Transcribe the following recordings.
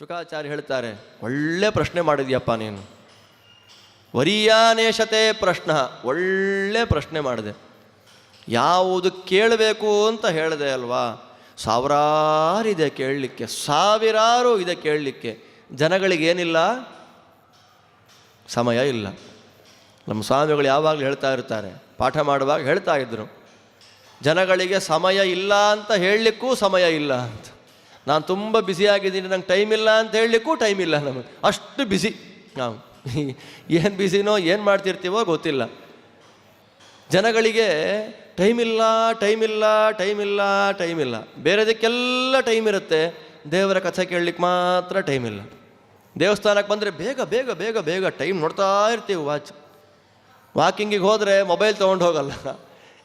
ಶುಕಾಚಾರ್ಯ ಹೇಳ್ತಾರೆ, ಒಳ್ಳೆ ಪ್ರಶ್ನೆ ಮಾಡಿದ್ಯಪ್ಪ ನೀನು. ವರಿಯಾನೇಶತೆ ಪ್ರಶ್ನ, ಒಳ್ಳೆ ಪ್ರಶ್ನೆ ಮಾಡಿದೆ. ಯಾವುದು ಕೇಳಬೇಕು ಅಂತ ಹೇಳಿದೆ ಅಲ್ವಾ? ಸಾವಿರಾರು ಇದೆ ಕೇಳಲಿಕ್ಕೆ, ಸಾವಿರಾರು ಇದೆ ಕೇಳಲಿಕ್ಕೆ. ಜನಗಳಿಗೇನಿಲ್ಲ ಸಮಯ ಇಲ್ಲ. ನಮ್ಮ ಸ್ವಾಮಿಗಳು ಯಾವಾಗಲೂ ಹೇಳ್ತಾ ಇರ್ತಾರೆ, ಪಾಠ ಮಾಡುವಾಗ ಹೇಳ್ತಾ ಇದ್ದರು ಜನಗಳಿಗೆ ಸಮಯ ಇಲ್ಲ ಅಂತ ಹೇಳಲಿಕ್ಕೂ ಸಮಯ ಇಲ್ಲ ಅಂತ. ನಾನು ತುಂಬ ಬ್ಯುಸಿಯಾಗಿದ್ದೀನಿ ನಂಗೆ ಟೈಮ್ ಇಲ್ಲ ಅಂತ ಹೇಳಲಿಕ್ಕೂ ಟೈಮ್ ಇಲ್ಲ ನಮಗೆ. ಅಷ್ಟು ಬ್ಯುಸಿ ನಾವು ಏನು ಬಿಸಿನೋ ಏನು ಮಾಡ್ತಿರ್ತೀವೋ ಗೊತ್ತಿಲ್ಲ. ಜನಗಳಿಗೆ ಟೈಮ್ ಇಲ್ಲ ಟೈಮ್ ಇಲ್ಲ ಟೈಮ್ ಇಲ್ಲ ಟೈಮ್ ಇಲ್ಲ. ಬೇರೆದಕ್ಕೆಲ್ಲ ಟೈಮ್ ಇರುತ್ತೆ. ದೇವರ ಕಥೆ ಕೇಳಲಿಕ್ಕೆ ಮಾತ್ರ ಟೈಮ್ ಇಲ್ಲ. ದೇವಸ್ಥಾನಕ್ಕೆ ಬಂದರೆ ಬೇಗ ಬೇಗ ಬೇಗ ಬೇಗ ಟೈಮ್ ನೋಡ್ತಾ ಇರ್ತೀವಿ ವಾಚ್ ವಾಕಿಂಗಿಗೆ ಹೋದರೆ ಮೊಬೈಲ್ ತೊಗೊಂಡು ಹೋಗಲ್ಲ.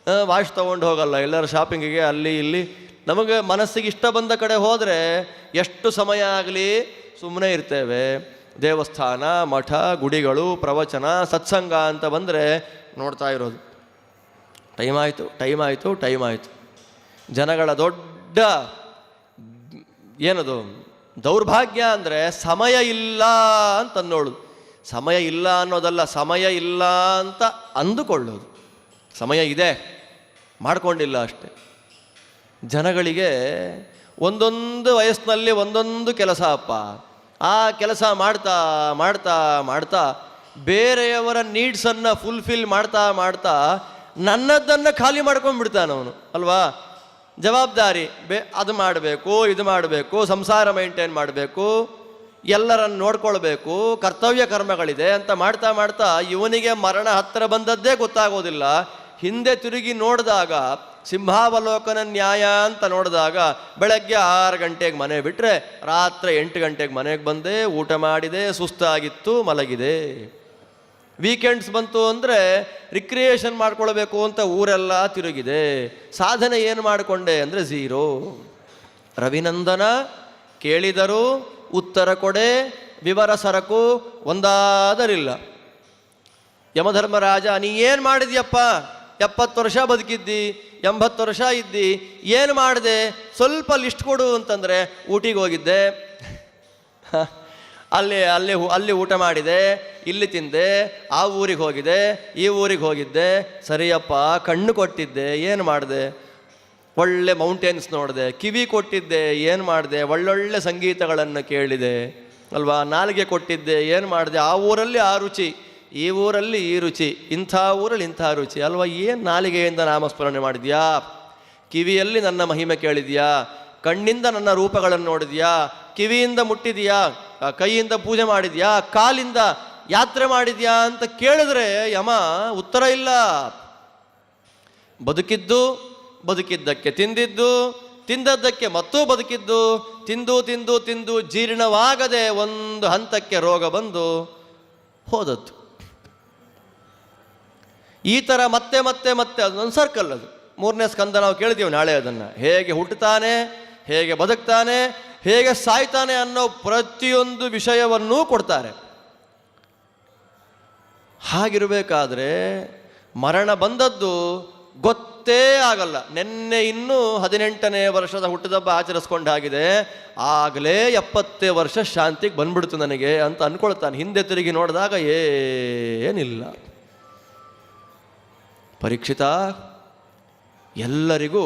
ವಾಚ್ ತೊಗೊಂಡು ಹೋಗಲ್ಲ. ಎಲ್ಲರೂ ಶಾಪಿಂಗಿಗೆ ಅಲ್ಲಿ, ಇಲ್ಲಿ. ನಮಗೆ ಮನಸ್ಸಿಗೆ ಇಷ್ಟ ಬಂದ ಕಡೆ ಹೋದರೆ ಎಷ್ಟು ಸಮಯ ಆಗಲಿ ಸುಮ್ಮನೆ ಇರ್ತೇವೆ. ದೇವಸ್ಥಾನ, ಮಠ, ಗುಡಿಗಳು, ಪ್ರವಚನ, ಸತ್ಸಂಗ ಅಂತ ಬಂದರೆ ನೋಡ್ತಾ ಇರೋದು. ಟೈಮ್ ಆಯಿತು ಟೈಮ್ ಆಯಿತು ಟೈಮ್ ಆಯಿತು. ಜನಗಳ ದೊಡ್ಡ ಏನದು? ದೌರ್ಭಾಗ್ಯ ಅಂದರೆ ಸಮಯ ಇಲ್ಲ ಅಂತ ಅನ್ನೋಳು ಸಮಯ ಇಲ್ಲ ಅನ್ನೋದಲ್ಲ, ಸಮಯ ಇಲ್ಲ ಅಂತ ಅಂದುಕೊಳ್ಳೋದು. ಸಮಯ ಇದೆ. ಮಾಡಿಕೊಂಡಿಲ್ಲ ಅಷ್ಟೆ. ಜನಗಳಿಗೆ ಒಂದೊಂದು ವಯಸ್ಸಿನಲ್ಲಿ ಒಂದೊಂದು ಕೆಲಸ ಅಪ್ಪ. ಆ ಕೆಲಸ ಮಾಡ್ತಾ ಮಾಡ್ತಾ ಮಾಡ್ತಾ ಬೇರೆಯವರ ನೀಡ್ಸನ್ನು ಫುಲ್ಫಿಲ್ ಮಾಡ್ತಾ ಮಾಡ್ತಾ ನನ್ನದನ್ನು ಖಾಲಿ ಮಾಡ್ಕೊಂಡ್ಬಿಡ್ತಾನೆ ಅವನು, ಅಲ್ವಾ? ಜವಾಬ್ದಾರಿ, ಬೇ, ಅದು ಮಾಡಬೇಕು, ಇದು ಮಾಡಬೇಕು, ಸಂಸಾರ ಮೈಂಟೈನ್ ಮಾಡಬೇಕು, ಎಲ್ಲರನ್ನು ನೋಡ್ಕೊಳ್ಬೇಕು, ಕರ್ತವ್ಯ ಕರ್ಮಗಳಿದೆ ಅಂತ ಮಾಡ್ತಾ ಮಾಡ್ತಾ ಇವನಿಗೆ ಮರಣ ಹತ್ತಿರ ಬಂದದ್ದೇ ಗೊತ್ತಾಗೋದಿಲ್ಲ. ಹಿಂದೆ ತಿರುಗಿ ನೋಡಿದಾಗ ಸಿಂಹಾವಲೋಕನ ನ್ಯಾಯ ಅಂತ ನೋಡಿದಾಗ ಬೆಳಗ್ಗೆ ಆರು ಗಂಟೆಗೆ ಮನೆ ಬಿಟ್ಟರೆ ರಾತ್ರಿ ಎಂಟು ಗಂಟೆಗೆ ಮನೆಗೆ ಬಂದೆ ಊಟ ಮಾಡಿದೆ, ಸುಸ್ತಾಗಿತ್ತು, ಮಲಗಿದೆ. ವೀಕೆಂಡ್ಸ್ ಬಂತು ಅಂದರೆ ರಿಕ್ರಿಯೇಷನ್ ಮಾಡ್ಕೊಳ್ಬೇಕು ಅಂತ ಊರೆಲ್ಲ ತಿರುಗಿದೆ. ಸಾಧನೆ ಏನು ಮಾಡಿಕೊಂಡೆ ಅಂದರೆ ಝೀರೋ ರವಿನಂದನ ಕೇಳಿದರು, ಉತ್ತರ ಕೊಡೆ, ವಿವರ ಸರಕು, ಒಂದಾದರಿಲ್ಲ. ಯಮಧರ್ಮರಾಜ, ನೀ ಏನು ಮಾಡಿದ್ಯಪ್ಪ? ಎಪ್ಪತ್ತು ವರ್ಷ ಬದುಕಿದ್ದಿ, ಎಂಬತ್ತು ವರ್ಷ ಇದ್ದಿ, ಏನು ಮಾಡಿದೆ? ಸ್ವಲ್ಪ ಲಿಸ್ಟ್ ಕೊಡು ಅಂತಂದರೆ ಊಟಿಗೆ ಹೋಗಿದ್ದೆ. ಅಲ್ಲಿ ಅಲ್ಲಿ ಅಲ್ಲಿ ಊಟ ಮಾಡಿದೆ, ಇಲ್ಲಿ ತಿಂದೆ, ಆ ಊರಿಗೆ ಹೋಗಿದೆ ಈ ಊರಿಗೆ ಹೋಗಿದ್ದೆ. ಸರಿಯಪ್ಪ, ಕಣ್ಣು ಕೊಟ್ಟಿದ್ದೆ, ಏನು ಮಾಡಿದೆ? ಒಳ್ಳೆ ಮೌಂಟೇನ್ಸ್ ನೋಡಿದೆ, ಕಿವಿ ಕೊಟ್ಟಿದ್ದೆ, ಏನು ಮಾಡಿದೆ? ಒಳ್ಳೊಳ್ಳೆ ಸಂಗೀತಗಳನ್ನು ಕೇಳಿದೆ. ಅಲ್ವಾ? ನಾಲಿಗೆ ಕೊಟ್ಟಿದ್ದೆ, ಏನು ಮಾಡಿದೆ? ಆ ಊರಲ್ಲಿ ಆ ರುಚಿ. ಈ ಊರಲ್ಲಿ ಈ ರುಚಿ, ಇಂಥ ಊರಲ್ಲಿ ಇಂಥ ರುಚಿ, ಅಲ್ವಾ? ಏನು ನಾಲಿಗೆಯಿಂದ ನಾಮಸ್ಮರಣೆ ಮಾಡಿದ್ಯಾ? ಕಿವಿಯಲ್ಲಿ ನನ್ನ ಮಹಿಮೆ ಕೇಳಿದ್ಯಾ? ಕಣ್ಣಿಂದ ನನ್ನ ರೂಪಗಳನ್ನು ನೋಡಿದ್ಯಾ? ಕಿವಿಯಿಂದ ಮುಟ್ಟಿದ್ಯಾ? ಕೈಯಿಂದ ಪೂಜೆ ಮಾಡಿದ್ಯಾ? ಕಾಲಿಂದ ಯಾತ್ರೆ ಮಾಡಿದ್ಯಾ ಅಂತ ಕೇಳಿದ್ರೆ ಯಮ, ಉತ್ತರ ಇಲ್ಲ. ಬದುಕಿದ್ದು ಬದುಕಿದ್ದಕ್ಕೆ ತಿಂದಿದ್ದು, ತಿಂದದ್ದಕ್ಕೆ ಮತ್ತೂ ಬದುಕಿದ್ದು, ತಿಂದು ತಿಂದು ತಿಂದು ಜೀರ್ಣವಾಗದೆ ಒಂದು ಹಂತಕ್ಕೆ ರೋಗ ಬಂದು ಹೋದದ್ದು. ಈ ಥರ ಮತ್ತೆ ಮತ್ತೆ ಮತ್ತೆ ಅದೊಂದು ಸರ್ಕಲ್ ಅದು. ಮೂರನೇ ಸ್ಕಂದ ನಾವು ಕೇಳಿದ್ದೀವಿ ನಾಳೆ ಅದನ್ನು. ಹೇಗೆ ಹುಟ್ಟುತ್ತಾನೆ, ಹೇಗೆ ಬದುಕ್ತಾನೆ, ಹೇಗೆ ಸಾಯ್ತಾನೆ ಅನ್ನೋ ಪ್ರತಿಯೊಂದು ವಿಷಯವನ್ನೂ ಕೊಡ್ತಾರೆ. ಹಾಗಿರಬೇಕಾದ್ರೆ ಮರಣ ಬಂದದ್ದು ಗೊತ್ತೇ ಆಗಲ್ಲ. ನಿನ್ನೆ ಇನ್ನೂ ಹದಿನೆಂಟನೇ ವರ್ಷದ ಹುಟ್ಟದಬ್ಬ ಆಚರಿಸ್ಕೊಂಡಾಗಿದೆ ಆಗಲೇ ಎಪ್ಪತ್ತೇ ವರ್ಷ ಶಾಂತಿಗೆ ಬಂದ್ಬಿಡ್ತು ನನಗೆ ಅಂತ ಅಂದ್ಕೊಳ್ತಾನೆ ಹಿಂದೆ ತಿರುಗಿ ನೋಡಿದಾಗ ಏನಿಲ್ಲ. ಪರೀಕ್ಷಿತ, ಎಲ್ಲರಿಗೂ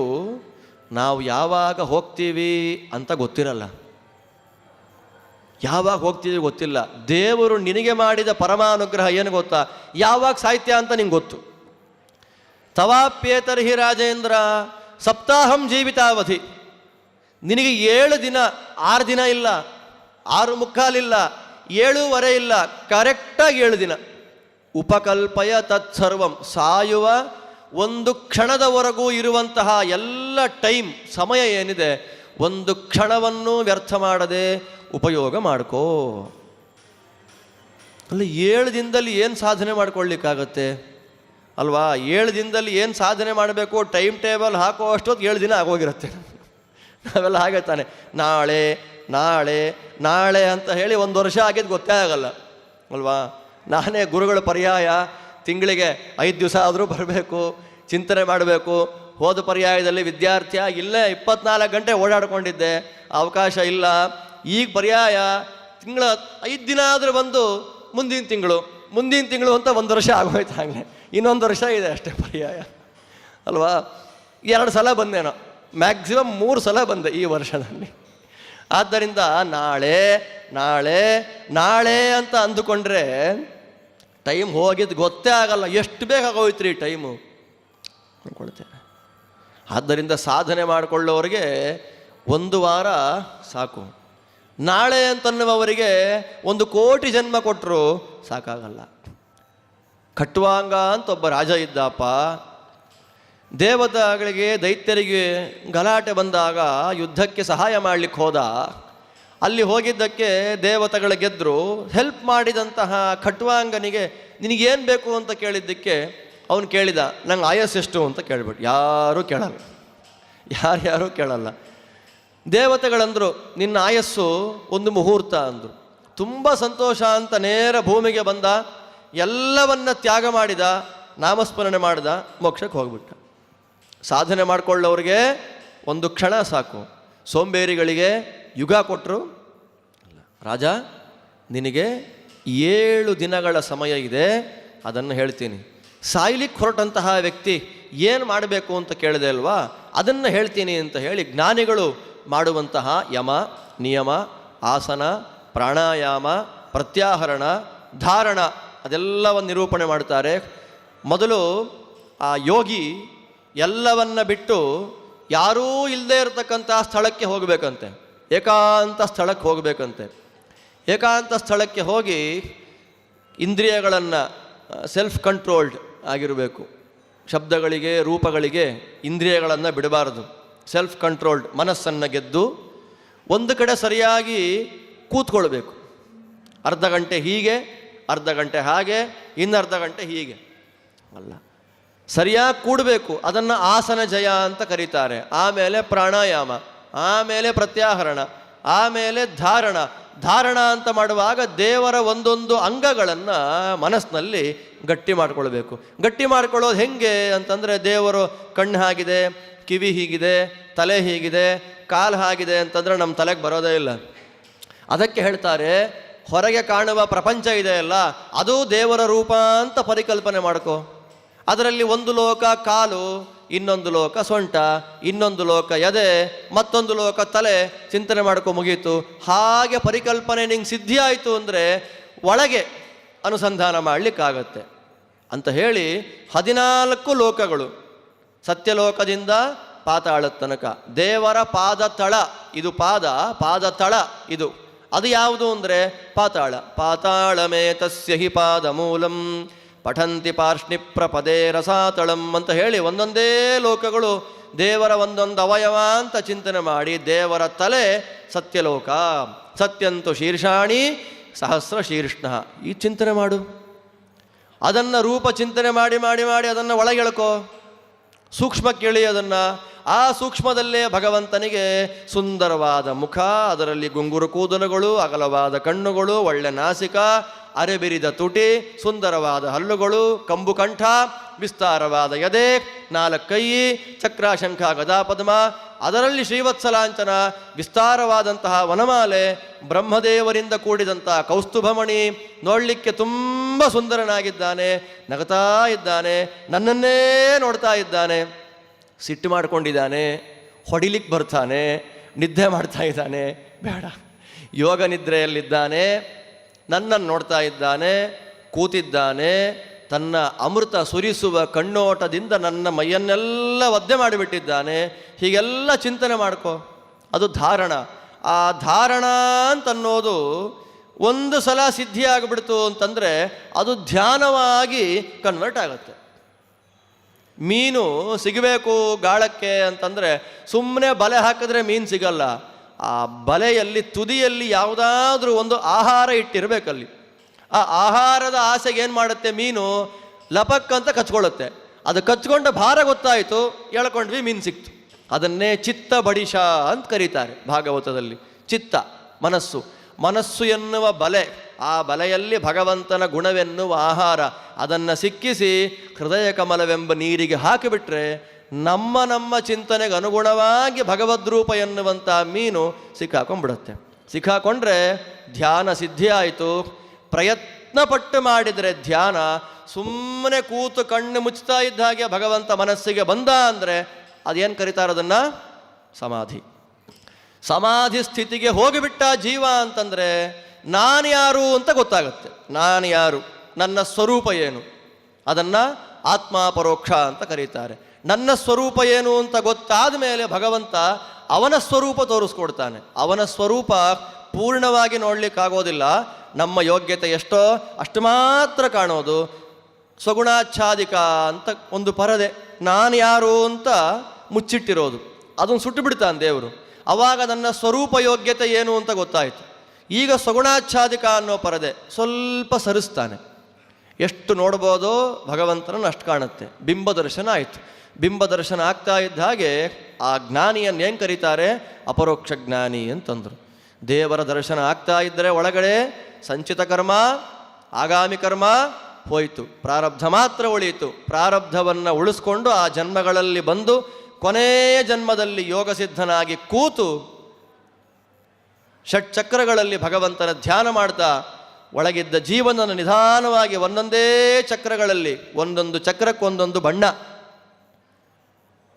ನಾವು ಯಾವಾಗ ಹೋಗ್ತೀವಿ ಅಂತ ಗೊತ್ತಿರಲ್ಲ. ಯಾವಾಗ ಹೋಗ್ತೀವಿ ಗೊತ್ತಿಲ್ಲ. ದೇವರು ನಿನಗೆ ಮಾಡಿದ ಪರಮಾನುಗ್ರಹ ಏನು ಗೊತ್ತಾ? ಯಾವಾಗ ಸಾಹಿತ್ಯ ಅಂತ ನಿಂಗೆ ಗೊತ್ತು. ತವಾಪ್ಯೇತರ್ಹಿ ರಾಜೇಂದ್ರ, ಸಪ್ತಾಹಂ ಜೀವಿತಾವಧಿ. ನಿನಗೆ ಏಳು ದಿನ, ಆರು ದಿನ ಇಲ್ಲ, ಆರು ಮುಕ್ಕಾಲಿಲ್ಲ ಏಳೂವರೆ ಇಲ್ಲ ಕರೆಕ್ಟಾಗಿ ಏಳು ದಿನ. ಉಪಕಲ್ಪಯ ತತ್ಸರ್ವಂ. ಸಾಯುವ ಒಂದು ಕ್ಷಣದವರೆಗೂ ಇರುವಂತಹ ಎಲ್ಲ ಟೈಮ್, ಸಮಯ ಏನಿದೆ, ಒಂದು ಕ್ಷಣವನ್ನು ವ್ಯರ್ಥ ಮಾಡದೆ ಉಪಯೋಗ ಮಾಡ್ಕೋ. ಅಲ್ಲಿ ಏಳು ದಿನದಲ್ಲಿ ಏನು ಸಾಧನೆ ಮಾಡ್ಕೊಳ್ಳಿಕ್ಕಾಗತ್ತೆ? ಅಲ್ವಾ? ಏಳು ದಿನದಲ್ಲಿ ಏನು ಸಾಧನೆ ಮಾಡಬೇಕು? ಟೈಮ್ ಟೇಬಲ್ ಹಾಕೋ ಅಷ್ಟೊತ್ತು ಏಳು ದಿನ ಆಗೋಗಿರುತ್ತೆ. ನಾವೆಲ್ಲ ಹಾಗೆ ತಾನೆ, ನಾಳೆ ನಾಳೆ ನಾಳೆ ಅಂತ ಹೇಳಿ ಒಂದು ವರ್ಷ ಆಗಿದ್ದು ಗೊತ್ತೇ ಆಗಲ್ಲ. ಅಲ್ವಾ? ನಾನೇ ಗುರುಗಳ ಪರ್ಯಾಯ. ತಿಂಗಳಿಗೆ ಐದು ದಿವಸ ಆದರೂ ಬರಬೇಕು, ಚಿಂತನೆ ಮಾಡಬೇಕು. ಹೋದ ಪರ್ಯಾಯದಲ್ಲಿ ವಿದ್ಯಾರ್ಥಿಯಾಗಿ ಇಲ್ಲೇ ಇಪ್ಪತ್ನಾಲ್ಕು ಗಂಟೆ ಓಡಾಡ್ಕೊಂಡಿದ್ದೆ. ಅವಕಾಶ ಇಲ್ಲ. ಈಗ ಪರ್ಯಾಯ. ತಿಂಗಳ ಐದು ದಿನ ಆದರೂ ಬಂದು ಮುಂದಿನ ತಿಂಗಳು ಮುಂದಿನ ತಿಂಗಳು ಅಂತ ಒಂದು ವರ್ಷ ಆಗೋಯ್ತು ಹಾಗೆ ಇನ್ನೊಂದು ವರ್ಷ ಇದೆ ಅಷ್ಟೇ ಪರ್ಯಾಯ. ಅಲ್ವಾ? ಎರಡು ಸಲ ಬಂದೇನೋ ಮ್ಯಾಕ್ಸಿಮಮ್ ಮೂರು ಸಲ ಬಂದೆ ಈ ವರ್ಷದಲ್ಲಿ. ಆದ್ದರಿಂದ ನಾಳೆ ನಾಳೆ ನಾಳೆ ಅಂತ ಅಂದುಕೊಂಡ್ರೆ ಟೈಮ್ ಹೋಗಿದ್ದು ಗೊತ್ತೇ ಆಗಲ್ಲ. ಎಷ್ಟು ಬೇಗ ರೀ ಟೈಮು? ಅಂದ್ಕೊಳ್ತೇನೆ. ಆದ್ದರಿಂದ ಸಾಧನೆ ಮಾಡಿಕೊಳ್ಳೋರಿಗೆ ಒಂದು ವಾರ ಸಾಕು. ನಾಳೆ ಅಂತನ್ನುವವರಿಗೆ ಒಂದು ಕೋಟಿ ಜನ್ಮ ಕೊಟ್ಟರು ಸಾಕಾಗಲ್ಲ. ಖಟ್ವಾಂಗ ಅಂತ ಒಬ್ಬ ರಾಜ ಇದ್ದಪ್ಪ ದೇವತೆಗಳಿಗೆ, ದೈತ್ಯರಿಗೆ ಗಲಾಟೆ ಬಂದಾಗ ಯುದ್ಧಕ್ಕೆ ಸಹಾಯ ಮಾಡಲಿಕ್ಕೆ ಹೋದ. ಅಲ್ಲಿ ಹೋಗಿದ್ದಕ್ಕೆ ದೇವತೆಗಳ ಗೆದ್ದರು ಹೆಲ್ಪ್ ಮಾಡಿದಂತಹ ಖಟ್ವಾಂಗನಿಗೆ ನಿನಗೇನು ಬೇಕು ಅಂತ ಕೇಳಿದ್ದಕ್ಕೆ ಅವನು ಕೇಳಿದ, ನಂಗೆ ಆಯಸ್ ಎಷ್ಟು? ಅಂತ ಕೇಳಿಬಿಟ್ಟು ಯಾರೂ ಕೇಳಲ್ಲ. ಯಾರ್ಯಾರೂ ಕೇಳಲ್ಲ. ದೇವತೆಗಳಂದರು, ನಿನ್ನ ಆಯಸ್ಸು ಒಂದು ಮುಹೂರ್ತ ಅಂದರು. ತುಂಬ ಸಂತೋಷ ಅಂತ ನೇರ ಭೂಮಿಗೆ ಬಂದ, ಎಲ್ಲವನ್ನ ತ್ಯಾಗ ಮಾಡಿದ, ನಾಮಸ್ಮರಣೆ ಮಾಡಿದ, ಮೋಕ್ಷಕ್ಕೆ ಹೋಗ್ಬಿಟ್ಟ. ಸಾಧನೆ ಮಾಡಿಕೊಳ್ಳೋರಿಗೆ ಒಂದು ಕ್ಷಣ ಸಾಕು. ಸೋಂಬೇರಿಗಳಿಗೆ ಯುಗ ಕೊಟ್ಟರು ರಾಜ, ನಿನಗೆ ಏಳು ದಿನಗಳ ಸಮಯ ಇದೆ. ಅದನ್ನು ಹೇಳ್ತೀನಿ. ಸಾಯ್ಲಿಕ್ಕೆ ಹೊರಟಂತಹ ವ್ಯಕ್ತಿ ಏನು ಮಾಡಬೇಕು ಅಂತ ಕೇಳಿದೆ ಅಲ್ವಾ? ಅದನ್ನು ಹೇಳ್ತೀನಿ ಅಂತ ಹೇಳಿ ಜ್ಞಾನಿಗಳು ಮಾಡುವಂತಹ ಯಮ, ನಿಯಮ, ಆಸನ, ಪ್ರಾಣಾಯಾಮ, ಪ್ರತ್ಯಾಹರಣ, ಧಾರಣ ಅದೆಲ್ಲವನ್ನು ನಿರೂಪಣೆ ಮಾಡ್ತಾರೆ. ಮೊದಲು ಆ ಯೋಗಿ ಎಲ್ಲವನ್ನ ಬಿಟ್ಟು ಯಾರೂ ಇಲ್ಲದೆ ಇರತಕ್ಕಂಥ ಸ್ಥಳಕ್ಕೆ ಹೋಗಬೇಕಂತೆ. ಏಕಾಂತ ಸ್ಥಳಕ್ಕೆ ಹೋಗಬೇಕಂತೆ. ಏಕಾಂತ ಸ್ಥಳಕ್ಕೆ ಹೋಗಿ ಇಂದ್ರಿಯಗಳನ್ನು ಸೆಲ್ಫ್ ಕಂಟ್ರೋಲ್ಡ್ ಆಗಿರಬೇಕು. ಶಬ್ದಗಳಿಗೆ, ರೂಪಗಳಿಗೆ ಇಂದ್ರಿಯಗಳನ್ನು ಬಿಡಬಾರದು. ಸೆಲ್ಫ್ ಕಂಟ್ರೋಲ್ಡ್ ಮನಸ್ಸನ್ನು ಗೆದ್ದು ಒಂದು ಕಡೆ ಸರಿಯಾಗಿ ಕೂತ್ಕೊಳ್ಬೇಕು. ಅರ್ಧ ಗಂಟೆ ಹೀಗೆ, ಅರ್ಧ ಗಂಟೆ ಹಾಗೆ ಇನ್ನರ್ಧ ಗಂಟೆ ಹೀಗೆ. ಅಲ್ಲ. ಸರಿಯಾಗಿ ಕೂಡಬೇಕು. ಅದನ್ನು ಆಸನ ಜಯ ಅಂತ ಕರೀತಾರೆ. ಆಮೇಲೆ ಪ್ರಾಣಾಯಾಮ, ಆಮೇಲೆ ಪ್ರತ್ಯಾಹರಣ, ಆಮೇಲೆ ಧಾರಣ. ಧಾರಣ ಅಂತ ಮಾಡುವಾಗ ದೇವರ ಒಂದೊಂದು ಅಂಗಗಳನ್ನು ಮನಸ್ಸಿನಲ್ಲಿ ಗಟ್ಟಿ ಮಾಡ್ಕೊಳ್ಬೇಕು. ಗಟ್ಟಿ ಮಾಡ್ಕೊಳ್ಳೋದು ಹೆಂಗೆ ಅಂತಂದರೆ ದೇವರು ಕಣ್ಣು ಹಾಗಿದೆ, ಕಿವಿ ಹೀಗಿದೆ, ತಲೆ ಹೀಗಿದೆ, ಕಾಲು ಹಾಗಿದೆ ಅಂತಂದರೆ ನಮ್ಮ ತಲೆಗೆ ಬರೋದೇ ಇಲ್ಲ. ಅದಕ್ಕೆ ಹೇಳ್ತಾರೆ, ಹೊರಗೆ ಕಾಣುವ ಪ್ರಪಂಚ ಇದೆಯಲ್ಲ ಅದು ದೇವರ ರೂಪ ಅಂತ ಪರಿಕಲ್ಪನೆ ಮಾಡ್ಕೋ. ಅದರಲ್ಲಿ ಒಂದು ಲೋಕ ಕಾಲು, ಇನ್ನೊಂದು ಲೋಕ ಸೊಂಟ, ಇನ್ನೊಂದು ಲೋಕ ಎದೆ, ಮತ್ತೊಂದು ಲೋಕ ತಲೆ. ಚಿಂತನೆ ಮಾಡ್ಕೊ ಮುಗೀತು. ಹಾಗೆ ಪರಿಕಲ್ಪನೆ ನಿಂಗೆ ಸಿದ್ಧಿ ಆಯಿತು ಅಂದರೆ ಒಳಗೆ ಅನುಸಂಧಾನ ಮಾಡಲಿಕ್ಕಾಗತ್ತೆ. ಅಂತ ಹೇಳಿ ಹದಿನಾಲ್ಕು ಲೋಕಗಳು ಸತ್ಯಲೋಕದಿಂದ ಪಾತಾಳ ತನಕ ದೇವರ ಪಾದ ತಳ ಇದು ಪಾದ ಪಾದ ತಳ ಇದು. ಅದು ಯಾವುದು ಅಂದರೆ ಪಾತಾಳ. ಪಾತಾಳಮೇ ತಸ್ಯ ಹಿ ಪಾದ ಮೂಲಂ. ಪಠಂತಿ ಪಾರ್ಷ್ಣಿ ಪ್ರಪದೇ ರಸಾತಳಂ ಅಂತ ಹೇಳಿ ಒಂದೊಂದೇ ಲೋಕಗಳು ದೇವರ ಒಂದೊಂದು ಅವಯವ ಅಂತ ಚಿಂತನೆ ಮಾಡಿ ದೇವರ ತಲೆ ಸತ್ಯಲೋಕ, ಸತ್ಯಂತು ಶೀರ್ಷಾಣಿ, ಸಹಸ್ರ ಶೀರ್ಷ್ಣ. ಈ ಚಿಂತನೆ ಮಾಡು. ಅದನ್ನು ರೂಪ ಚಿಂತನೆ ಮಾಡಿ ಮಾಡಿ ಮಾಡಿ ಅದನ್ನು ಒಳಗೆಳ್ಕೋ ಸೂಕ್ಷ್ಮ ಕೇಳಿ ಅದನ್ನು. ಆ ಸೂಕ್ಷ್ಮದಲ್ಲೇ ಭಗವಂತನಿಗೆ ಸುಂದರವಾದ ಮುಖ, ಅದರಲ್ಲಿ ಗುಂಗುರು ಕೂದಲುಗಳು, ಅಗಲವಾದ ಕಣ್ಣುಗಳು, ಒಳ್ಳೆ ನಾಸಿಕ ಅರೆಬಿರಿದ ತುಟಿ, ಸುಂದರವಾದ ಹಲ್ಲುಗಳು, ಕಂಬು ಕಂಠ, ವಿಸ್ತಾರವಾದ ಎದೆ, ನಾಲ್ಕೈ ಚಕ್ರಾಶಂಖ, ಗದಾಪದ್ಮ, ಅದರಲ್ಲಿ ಶ್ರೀವತ್ಸಲಾಂಚನ, ವಿಸ್ತಾರವಾದಂತಹ ವನಮಾಲೆ, ಬ್ರಹ್ಮದೇವರಿಂದ ಕೂಡಿದಂತಹ ಕೌಸ್ತುಭಮಣಿ, ನೋಡಲಿಕ್ಕೆ ತುಂಬ ಸುಂದರನಾಗಿದ್ದಾನೆ ನಗತಾ ಇದ್ದಾನೆ, ನನ್ನನ್ನೇ ನೋಡ್ತಾ ಇದ್ದಾನೆ. ಸಿಟ್ಟು ಮಾಡಿಕೊಂಡಿದ್ದಾನೆ, ಹೊಡಿಲಿಕ್ಕೆ ಬರ್ತಾನೆ, ನಿದ್ದೆ ಮಾಡ್ತಾ ಇದ್ದಾನೆ. ಬೇಡ. ಯೋಗ ನಿದ್ರೆಯಲ್ಲಿದ್ದಾನೆ. ನನ್ನನ್ನು ನೋಡ್ತಾ ಇದ್ದಾನೆ, ಕೂತಿದ್ದಾನೆ, ತನ್ನ ಅಮೃತ ಸುರಿಸುವ ಕಣ್ಣೋಟದಿಂದ ನನ್ನ ಮೈಯನ್ನೆಲ್ಲ ಒದ್ದೆ ಮಾಡಿಬಿಟ್ಟಿದ್ದಾನೆ. ಹೀಗೆಲ್ಲ ಚಿಂತನೆ ಮಾಡ್ಕೋ. ಅದು ಧಾರಣ. ಆ ಧಾರಣ ಅಂತನ್ನೋದು ಒಂದು ಸಲ ಸಿದ್ಧಿ ಆಗಿಬಿಡ್ತು ಅಂತಂದರೆ ಅದು ಧ್ಯಾನವಾಗಿ ಕನ್ವರ್ಟ್ ಆಗುತ್ತೆ. ಮೀನು ಸಿಗಬೇಕು ಗಾಳಕ್ಕೆ ಅಂತಂದರೆ ಸುಮ್ಮನೆ ಬಲೆ ಹಾಕಿದ್ರೆ ಮೀನು ಸಿಗಲ್ಲ. ಆ ಬಲೆಯಲ್ಲಿ, ತುದಿಯಲ್ಲಿ ಯಾವುದಾದ್ರೂ ಒಂದು ಆಹಾರ ಇಟ್ಟಿರಬೇಕಲ್ಲಿ. ಆ ಆಹಾರದ ಆಸೆಗೆ ಏನು ಮಾಡುತ್ತೆ ಮೀನು? ಲಪಕ್ ಅಂತ ಕಚ್ಕೊಳ್ಳುತ್ತೆ. ಅದು ಕಚ್ಕೊಂಡ ಭಾರ ಗೊತ್ತಾಯಿತು, ಎಳ್ಕೊಂಡ್ವಿ ಮೀನು ಸಿಕ್ತು. ಅದನ್ನೇ ಚಿತ್ತ ಬಡಿಶ ಅಂತ ಕರೀತಾರೆ ಭಾಗವತದಲ್ಲಿ. ಚಿತ್ತ, ಮನಸ್ಸು. ಮನಸ್ಸು ಎನ್ನುವ ಬಲೆ, ಆ ಬಲೆಯಲ್ಲಿ ಭಗವಂತನ ಗುಣವೆನ್ನುವ ಆಹಾರ. ಅದನ್ನು ಸಿಕ್ಕಿಸಿ ಹೃದಯ ಕಮಲವೆಂಬ ನೀರಿಗೆ ಹಾಕಿಬಿಟ್ರೆ ನಮ್ಮ ನಮ್ಮ ಚಿಂತನೆಗೆ ಅನುಗುಣವಾಗಿ ಭಗವದ್ರೂಪ ಎನ್ನುವಂಥ ಮೀನು ಸಿಕ್ಕಾಕೊಂಡ್ಬಿಡುತ್ತೆ. ಸಿಕ್ಕಾಕೊಂಡ್ರೆ ಧ್ಯಾನ ಸಿದ್ಧಿ ಆಯಿತು. ಪ್ರಯತ್ನ ಪಟ್ಟು ಮಾಡಿದರೆ ಧ್ಯಾನ ಸುಮ್ಮನೆ ಕೂತು ಕಣ್ಣು ಮುಚ್ತಾ ಇದ್ದ ಹಾಗೆ ಭಗವಂತ ಮನಸ್ಸಿಗೆ ಬಂದ ಅಂದರೆ ಅದೇನು ಕರೀತಾರೆ ಅದನ್ನು ಸಮಾಧಿ. ಸಮಾಧಿ ಸ್ಥಿತಿಗೆ ಹೋಗಿಬಿಟ್ಟ ಜೀವ ಅಂತಂದರೆ ನಾನು ಯಾರು ಅಂತ ಗೊತ್ತಾಗುತ್ತೆ. ನಾನು ಯಾರು? ನನ್ನ ಸ್ವರೂಪ ಏನು? ಅದನ್ನು ಆತ್ಮ ಪರೋಕ್ಷ ಅಂತ ಕರೀತಾರೆ. ನನ್ನ ಸ್ವರೂಪ ಏನು ಅಂತ ಗೊತ್ತಾದ ಮೇಲೆ ಭಗವಂತ ಅವನ ಸ್ವರೂಪ ತೋರಿಸ್ಕೊಡ್ತಾನೆ. ಅವನ ಸ್ವರೂಪ ಪೂರ್ಣವಾಗಿ ನೋಡಲಿಕ್ಕಾಗೋದಿಲ್ಲ. ನಮ್ಮ ಯೋಗ್ಯತೆ ಎಷ್ಟೋ, ಅಷ್ಟು ಮಾತ್ರ ಕಾಣೋದು. ಸ್ವಗುಣಾಚ್ಛಾದಿಕ ಅಂತ ಒಂದು ಪರದೆ. ನಾನು ಯಾರು ಅಂತ ಮುಚ್ಚಿಟ್ಟಿರೋದು. ಅದನ್ನು ಸುಟ್ಟು ಬಿಡ್ತಾನೆ ದೇವರು. ಅವಾಗ ನನ್ನ ಸ್ವರೂಪ ಯೋಗ್ಯತೆ ಏನು ಅಂತ ಗೊತ್ತಾಯಿತು. ಈಗ ಸ್ವಗುಣಾಚ್ಛಾದಿಕ ಅನ್ನೋ ಪರದೆ ಸ್ವಲ್ಪ ಸರಿಸ್ತಾನೆ. ಎಷ್ಟು ನೋಡ್ಬೋದೋ ಭಗವಂತನನ್ನು ಅಷ್ಟು ಕಾಣುತ್ತೆ. ಬಿಂಬ ದರ್ಶನ ಆಯಿತು. ಬಿಂಬ ದರ್ಶನ ಆಗ್ತಾ ಇದ್ದ ಹಾಗೆ ಆ ಜ್ಞಾನಿಯನ್ನು ಏನು ಕರೀತಾರೆ? ಅಪರೋಕ್ಷ ಜ್ಞಾನಿ ಅಂತಂದರು. ದೇವರ ದರ್ಶನ ಆಗ್ತಾ ಇದ್ದರೆ ಒಳಗಡೆ ಸಂಚಿತ ಕರ್ಮ, ಆಗಾಮಿ ಕರ್ಮ ಹೋಯಿತು. ಪ್ರಾರಬ್ಧ ಮಾತ್ರ ಉಳಿಯಿತು. ಪ್ರಾರಬ್ಧವನ್ನು ಉಳಿಸ್ಕೊಂಡು ಆ ಜನ್ಮಗಳಲ್ಲಿ ಬಂದು ಕೊನೆಯ ಜನ್ಮದಲ್ಲಿ ಯೋಗಸಿದ್ಧನಾಗಿ ಕೂತು ಷಟ್ಚಕ್ರಗಳಲ್ಲಿ ಭಗವಂತನ ಧ್ಯಾನ ಮಾಡ್ತಾ ಒಳಗಿದ್ದ ಜೀವನನ ನಿಧಾನವಾಗಿ ಒಂದೊಂದೇ ಚಕ್ರಗಳಲ್ಲಿ ಒಂದೊಂದು ಚಕ್ರಕ್ಕೊಂದೊಂದು ಬಣ್ಣ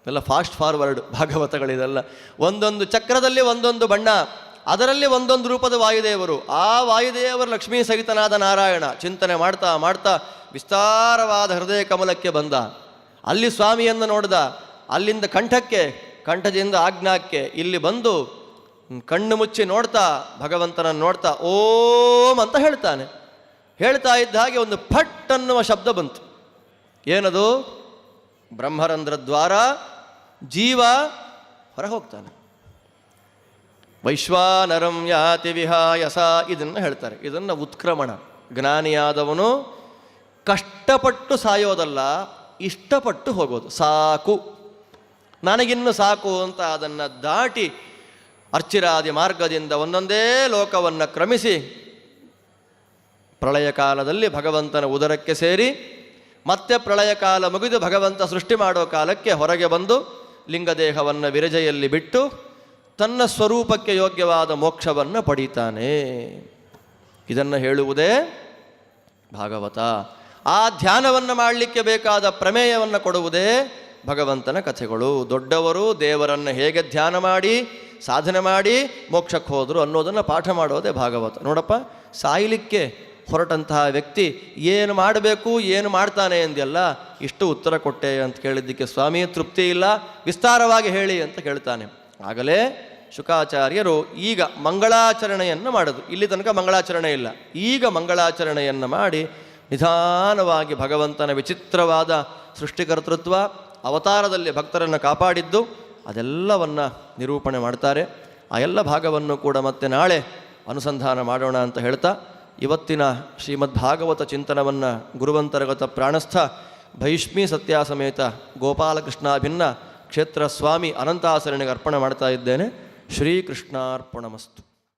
ಎಲ್ಲ ಫಾಸ್ಟ್ ಫಾರ್ವರ್ಡ್ ಭಾಗವತಗಳಿದೆಲ್ಲ. ಒಂದೊಂದು ಚಕ್ರದಲ್ಲಿ ಒಂದೊಂದು ಬಣ್ಣ, ಅದರಲ್ಲಿ ಒಂದೊಂದು ರೂಪದ ವಾಯುದೇವರು. ಆ ವಾಯುದೇವರು ಲಕ್ಷ್ಮೀ ಸಹಿತನಾದ ನಾರಾಯಣ. ಚಿಂತನೆ ಮಾಡ್ತಾ ಮಾಡ್ತಾ ವಿಸ್ತಾರವಾದ ಹೃದಯ ಕಮಲಕ್ಕೆ ಬಂದ. ಅಲ್ಲಿ ಸ್ವಾಮಿಯನ್ನು ನೋಡ್ದ. ಅಲ್ಲಿಂದ ಕಂಠಕ್ಕೆ, ಕಂಠದಿಂದ ಆಜ್ಞಾಕ್ಕೆ ಇಲ್ಲಿ ಬಂದು ಕಣ್ಣು ಮುಚ್ಚಿ ನೋಡ್ತಾ, ಭಗವಂತನನ್ನು ನೋಡ್ತಾ, ಓಂ ಅಂತ ಹೇಳ್ತಾನೆ. ಹೇಳ್ತಾ ಇದ್ದ ಹಾಗೆ ಒಂದು ಫಟ್ ಅನ್ನುವ ಶಬ್ದ ಬಂತು. ಏನದು? ಬ್ರಹ್ಮರಂಧ್ರ ದ್ವಾರ ಜೀವ ಹೊರ ಹೋಗ್ತಾನೆ ವೈಶ್ವಾನರಂ ಯಾತಿ ವಿಹಾಯಸ ಇದನ್ನು ಹೇಳ್ತಾರೆ. ಇದನ್ನು ಉತ್ಕ್ರಮಣ. ಜ್ಞಾನಿಯಾದವನು ಕಷ್ಟಪಟ್ಟು ಸಾಯೋದಲ್ಲ, ಇಷ್ಟಪಟ್ಟು ಹೋಗೋದು. ಸಾಕು. ನನಗಿನ್ನು ಸಾಕು ಅಂತ ಅದನ್ನು ದಾಟಿ ಅರ್ಚಿರಾದಿ ಮಾರ್ಗದಿಂದ ಒಂದೊಂದೇ ಲೋಕವನ್ನು ಕ್ರಮಿಸಿ ಪ್ರಳಯ ಕಾಲದಲ್ಲಿ ಭಗವಂತನ ಉದರಕ್ಕೆ ಸೇರಿ ಮತ್ತೆ ಪ್ರಳಯ ಕಾಲ ಮುಗಿದು ಭಗವಂತ ಸೃಷ್ಟಿ ಮಾಡೋ ಕಾಲಕ್ಕೆ ಹೊರಗೆ ಬಂದು ಲಿಂಗದೇಹವನ್ನು ವಿರಜೆಯಲ್ಲಿ ಬಿಟ್ಟು ತನ್ನ ಸ್ವರೂಪಕ್ಕೆ ಯೋಗ್ಯವಾದ ಮೋಕ್ಷವನ್ನು ಪಡೀತಾನೆ. ಇದನ್ನು ಹೇಳುವುದೇ ಭಾಗವತ. ಆ ಧ್ಯಾನವನ್ನು ಮಾಡಲಿಕ್ಕೆ ಬೇಕಾದ ಪ್ರಮೇಯವನ್ನು ಕೊಡುವುದೇ ಭಗವಂತನ ಕಥೆಗಳು. ದೊಡ್ಡವರು ದೇವರನ್ನು ಹೇಗೆ ಧ್ಯಾನ ಮಾಡಿ, ಸಾಧನೆ ಮಾಡಿ ಮೋಕ್ಷಕ್ಕೆ ಹೋದರು ಅನ್ನೋದನ್ನು ಪಾಠ ಮಾಡೋದೇ ಭಾಗವತ. ನೋಡಪ್ಪ, ಸಾಯಲಿಕ್ಕೆ ಹೊರಟಂತಹ ವ್ಯಕ್ತಿ ಏನು ಮಾಡಬೇಕು, ಏನು ಮಾಡ್ತಾನೆ ಎಂದೆಲ್ಲ ಇಷ್ಟು ಉತ್ತರ ಕೊಟ್ಟೆ ಅಂತ ಕೇಳಿದ್ದಕ್ಕೆ ಸ್ವಾಮಿ, ತೃಪ್ತಿ ಇಲ್ಲ, ವಿಸ್ತಾರವಾಗಿ ಹೇಳಿ ಅಂತ ಕೇಳ್ತಾನೆ. ಆಗಲೇ ಶುಕಾಚಾರ್ಯರು ಈಗ ಮಂಗಳಾಚರಣೆಯನ್ನು ಮಾಡೋದು ಇಲ್ಲಿ ತನಕ ಮಂಗಳಾಚರಣೆ ಇಲ್ಲ. ಈಗ ಮಂಗಳಾಚರಣೆಯನ್ನು ಮಾಡಿ ನಿಧಾನವಾಗಿ ಭಗವಂತನ ವಿಚಿತ್ರವಾದ ಸೃಷ್ಟಿಕರ್ತೃತ್ವ, ಅವತಾರದಲ್ಲಿ ಭಕ್ತರನ್ನು ಕಾಪಾಡಿದ್ದು, ಅದೆಲ್ಲವನ್ನು ನಿರೂಪಣೆ ಮಾಡ್ತಾರೆ. ಆ ಎಲ್ಲ ಭಾಗವನ್ನು ಕೂಡ ಮತ್ತೆ ನಾಳೆ ಅನುಸಂಧಾನ ಮಾಡೋಣ ಅಂತ ಹೇಳ್ತಾ ಇವತ್ತಿನ ಶ್ರೀಮದ್ ಭಾಗವತ ಚಿಂತನವನ್ನು ಗುರುವಂತರ್ಗತ ಪ್ರಾಣಸ್ಥ ಭೈಷ್ಮಿ ಸತ್ಯಾಸಮೇತ ಗೋಪಾಲಕೃಷ್ಣಾಭಿನ್ನ ಕ್ಷೇತ್ರ ಸ್ವಾಮಿ ಅನಂತಾಸರಣಿಗೆ ಅರ್ಪಣೆ ಮಾಡ್ತಾ ಇದ್ದೇನೆ. ಶ್ರೀಕೃಷ್ಣಾರ್ಪಣಮಸ್ತು.